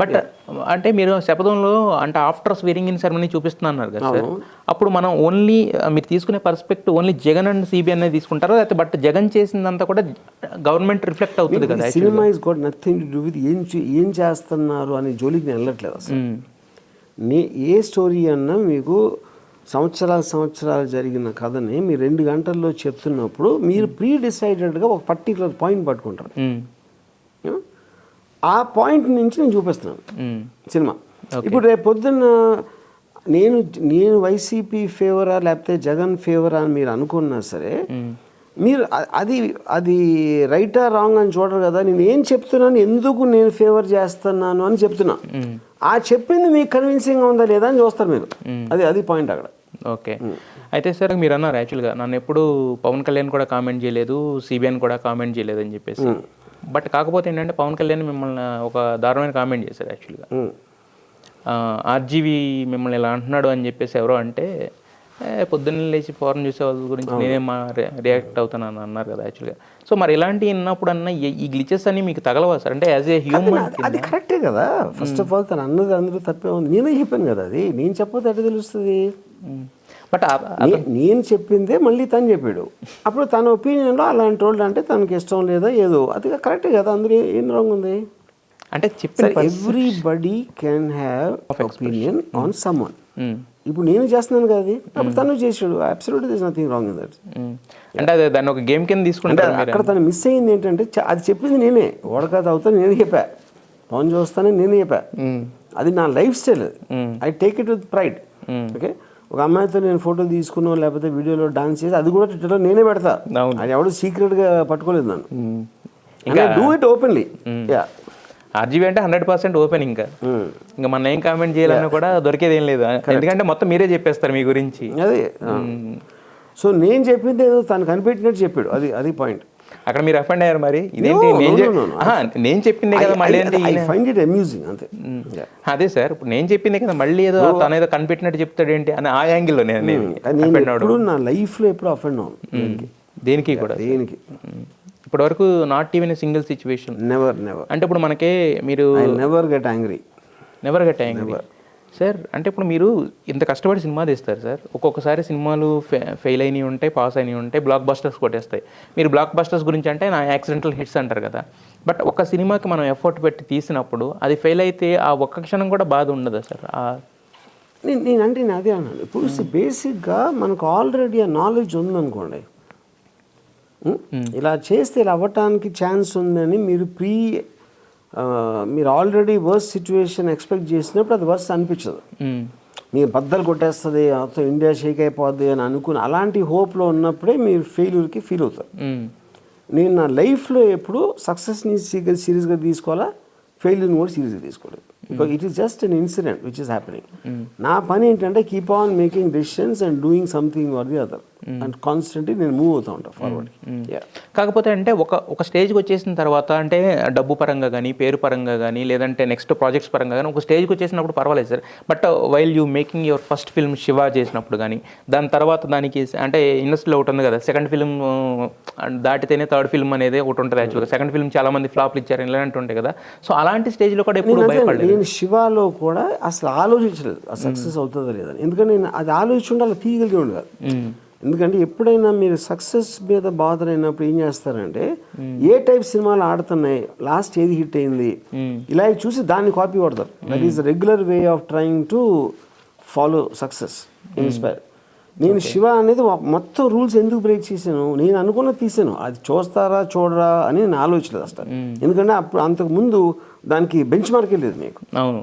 But అంటే మీరు శపథంలో అంటే ఆఫ్టర్ స్వీరింగ్ ఇన్ సెరమనీ చూపిస్తున్నారు కదా సార్. అప్పుడు మనం ఓన్లీ మీరు తీసుకునే perspective only Jagan and CB అనేది తీసుకుంటారా? లేకపోతే బట్ జగన్ చేసిందంతా కూడా గవర్నమెంట్ రిఫ్లెక్ట్ అవుతుంది కదా cinema is got nothing to do with ఏం ఏం చేస్తున్నారు అనే జోలికి నేను వెళ్ళట్లేదు అసలు. నే ఏ స్టోరీ అన్నా మీకు సంవత్సరాలు సంవత్సరాలు జరిగిన కథని మీరు రెండు గంటల్లో చెప్తున్నప్పుడు మీరు ప్రీ డిసైడెడ్గా ఒక పర్టికులర్ పాయింట్ పట్టుకుంటారు? ఆ పాయింట్ నుంచి నేను చూపిస్తున్నాను. సినిమా. ఇప్పుడు రేపు పొద్దున్న నేను నేను వైసీపీ ఫేవరా లేకపోతే జగన్ ఫేవరా అని మీరు అనుకున్నా సరే మీరు అది అది రైటా రాంగ్ అని చూడరు కదా. నేను ఏం చెప్తున్నాను ఎందుకు నేను ఫేవర్ చేస్తున్నాను అని చెప్తున్నా. ఆ చెప్పింది మీకు కన్విన్సింగ్ ఉందా లేదా అని చూస్తారు మీరు. అది అది పాయింట్ అక్కడ. ఓకే. అయితే సార్ మీరు అన్నారు యాక్చువల్గా నన్ను ఎప్పుడు పవన్ కళ్యాణ్ కూడా కామెంట్ చేయలేదు సిబిఎన్ కూడా కామెంట్ చేయలేదు అని చెప్పేసి బట్ కాకపోతే ఏంటంటే పవన్ కళ్యాణ్ మిమ్మల్ని ఒక దారుణమైన కామెంట్ చేశారు యాక్చువల్గా. ఆర్జీవి మిమ్మల్ని ఇలా అంటున్నాడు అని చెప్పేసి ఎవరో అంటే "ఏ, పొద్దున్న లేచి ఫోరన్ చూసే వాళ్ళ గురించి నేనే మా రియాక్ట్ అవుతానని అన్నారు కదా యాక్చువల్గా సో మరి ఇలాంటి విన్నప్పుడు అన్న ఈ- గ్లిచెస్ అన్ని మీకు తగలవా సార్? అంటే యాజ్ ఏ హ్యూమన్ అది- కరెక్టే కదా. ఫస్ట్ ఆఫ్ ఆల్ తను అన్నది అందరూ తప్పే ఉంది. నేనే చెప్పాను కదా అది. నేను చెప్పకపోతే ఎట్లా తెలుస్తుంది? బట్ నేను చెప్పిందే మళ్ళీ తను చెప్పాడు. అప్పుడు తన ఒపీనియన్లో అలాంటి వాళ్ళు అంటే తనకి ఇష్టం లేదా ఏదో. అది కరెక్టే కదా. అందరూ ఏ- రాంగ్ ఉంది? అంటే చెప్పిన సరే everybody can have opinion on someone. ఇప్పుడు నేను చేస్తున్నాను కదా అది. అప్పుడు తను చేసాడు absolute this nothing wrong in that. అంటే అదే దాన్ని ఒక గేమ్ కింద మీరు అక్కడ తను మిస్ అయింది ఏంటంటే అది చెప్పింది నేనే. ఓడకాత అవుతా నేను చెప్పా. పవన్ చూస్తానని నేను చెప్పా. అది నా lifestyle I take it with pride okay ఒక అమ్మాయితో నేను ఫోటో తీసుకున్నాను లేకపోతే వీడియోలో డాన్స్ చేసి అది కూడా ట్విట్టర్లో నేనే పెడతా. అది ఎవడు సీక్రెట్గా పట్టుకోలేదు నన్ను. Do it openly yeah RGB అంటే హండ్రెడ్ పర్సెంట్ ఓపెన్ ఇంకా. ఇంకా మన ఏం కామెంట్ చేయాలన్నా కూడా దొరికేది ఏం లేదు. ఎందుకంటే మొత్తం మీరే చెప్పేస్తారు మీ గురించి. అదే సో నేను చెప్పింది ఏదో తను కనిపెట్టినట్టు చెప్పాడు. అది అది పాయింట్ అక్కడ మీరు అఫెండ్ అయ్యారు మరి? ఇదేంటి? నేను no, చెప్- no, no, no. ఆహా, నేను చెప్పిందే కదా మళ్ళీ ఫైండ్ ఇట్ అమ్యూజింగ్ అంతే. Yeah. అదే సార్ ఇప్పుడు నేను చెప్పిందే కదా మళ్ళీ ఏదో తను ఏదో కనిపెట్టినట్టు చెప్తాడు ఏంటి అని ఆ యాంగిల్లో నేను నేను నా లైఫ్లో ఎప్పుడు అఫెండ్ దేనికి? దేనికి కూడా? దేనికి? ఇప్పటి వరకు not even single situation never never అంటే ఇప్పుడు మనకే మీరు never get angry never got angry sir అంటే ఇప్పుడు మీరు ఇంత కష్టపడి సినిమా తీస్తారు సార్ ఒక్కొక్కసారి సినిమాలు ఫెయిల్ అయినవి ఉంటాయి పాస్ అయినవి ఉంటాయి బ్లాక్ బస్టర్స్ కొట్టేస్తాయి. మీరు బ్లాక్ బస్టర్స్ గురించి అంటే నా యాక్సిడెంటల్ హిట్స్ అంటారు కదా. బట్ ఒక సినిమాకి మనం ఎఫర్ట్ పెట్టి తీసినప్పుడు అది ఫెయిల్ అయితే ఆ ఒక్క క్షణం కూడా బాధ ఉండదు సార్ ఆ- నేను అదే అన్నాను. ఇప్పుడు బేసిక్గా మనకు ఆల్రెడీ ఆ నాలెడ్జ్ ఉందనుకోండి? ఇలా చేస్తే ఇలా అవ్వటానికి ఛాన్స్ ఉందని మీరు ప్రీ మీరు ఆల్రెడీ వర్స్ సిచ్యువేషన్ ఎక్స్పెక్ట్ చేసినప్పుడు అది వర్స్ అనిపించదు. మీరు బద్దలు కొట్టేస్తుంది మొత్తం ఇండియా షేక్ అయిపోద్ది అని అనుకుని అలాంటి హోప్లో ఉన్నప్పుడే మీరు ఫెయిల్యూర్కి ఫీల్ అవుతారు. నేను నా లైఫ్లో ఎప్పుడు సక్సెస్ని సీరియస్గా తీసుకోవాలా? ఫెయిల్యూర్ని కూడా సీరియస్గా తీసుకోలేదు. Because it is just an incident which is happening నా పని ఏంటంటే keep on making decisions and doing something or the other and constantly నేను మూవ్ అవుతా ఉంటాను ఫార్వర్డ్ కాకపోతే అంటే ఒక ఒక స్టేజ్కి వచ్చేసిన తర్వాత అంటే డబ్బు పరంగా కానీ పేరు పరంగా కానీ లేదంటే నెక్స్ట్ ప్రాజెక్ట్స్ పరంగా కానీ ఒక స్టేజ్కి వచ్చేసినప్పుడు పర్వాలేదు sir. But while you making your first film Shiva చేసినప్పుడు కానీ దాని తర్వాత దానికి అంటే ఇండస్ట్రీలో ఒకటి ఉంది కదా సెకండ్ ఫిల్మ్ దాటితేనే థర్డ్ ఫిల్మ్ అనేది ఒకటి ఉంటుంది యాక్చువల్గా సెకండ్ ఫిల్మ్ చాలా మంది ఫ్లాప్లు ఇచ్చారు ఇలాంటి ఉంటాయి కదా. సో అలాంటి స్టేజ్లో కూడా ఎప్పుడు భయపడలేదు. నేను శివాలో కూడా అసలు ఆలోచించలేదు సక్సెస్ అవుతుందో లేదని ఎందుకంటే నేను అది ఆలోచించి అలా తీయగలిగి ఉండే కాదు ఎందుకంటే ఎప్పుడైనా మీరు సక్సెస్ మీద బాధర్ అయినప్పుడు ఏం చేస్తారంటే ఏ టైప్ సినిమాలు ఆడుతున్నాయి లాస్ట్ ఏది హిట్ అయింది ఇలా చూసి దాన్ని కాపీ కొడతారు. That is regular way of trying to follow success inspire నేను శివ అనేది మొత్తం రూల్స్ ఎందుకు బ్రేక్ చేశాను? నేను అనుకున్న తీసాను అది చూస్తారా చూడరా అని నేను ఆలోచించలేదు అసలు. ఎందుకంటే అప్పుడు అంతకు ముందు దానికి బెంచ్ మార్కే లేదు మీకు. అవును.